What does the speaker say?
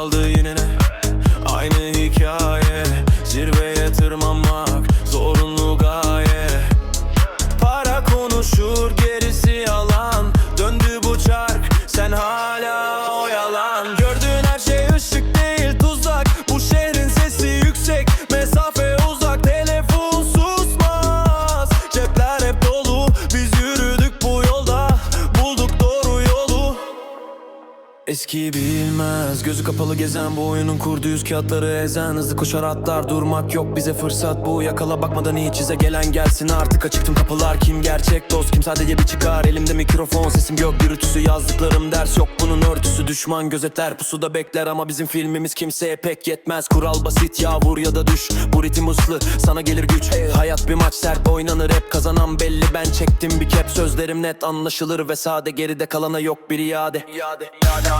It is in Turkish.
çaldı yine ne Eski bilmez. Gözü kapalı gezen bu oyunun kurdu yüz kağıtları ezen. Hızlı koşar atlar durmak yok. Bize fırsat bu. Yakala bakmadan hiç ize gelen gelsin. Artık Açıktım kapılar. Kim gerçek dost? Kim sadece bir çıkar? Elimde mikrofon sesim gök gürültüsü yazdıklarım ders yok. Bunun örtüsü Düşman gözetler. Pusuda bekler ama bizim filmimiz kimseye pek yetmez. Kural basit ya vur ya da düş. Bu ritim hızlı sana gelir güç. Hayat bir maç sert oynanır hep. Kazanan belli Ben çektim bir kep. Sözlerim net anlaşılır ve sade. Geride kalana yok bir iade, iade, iade.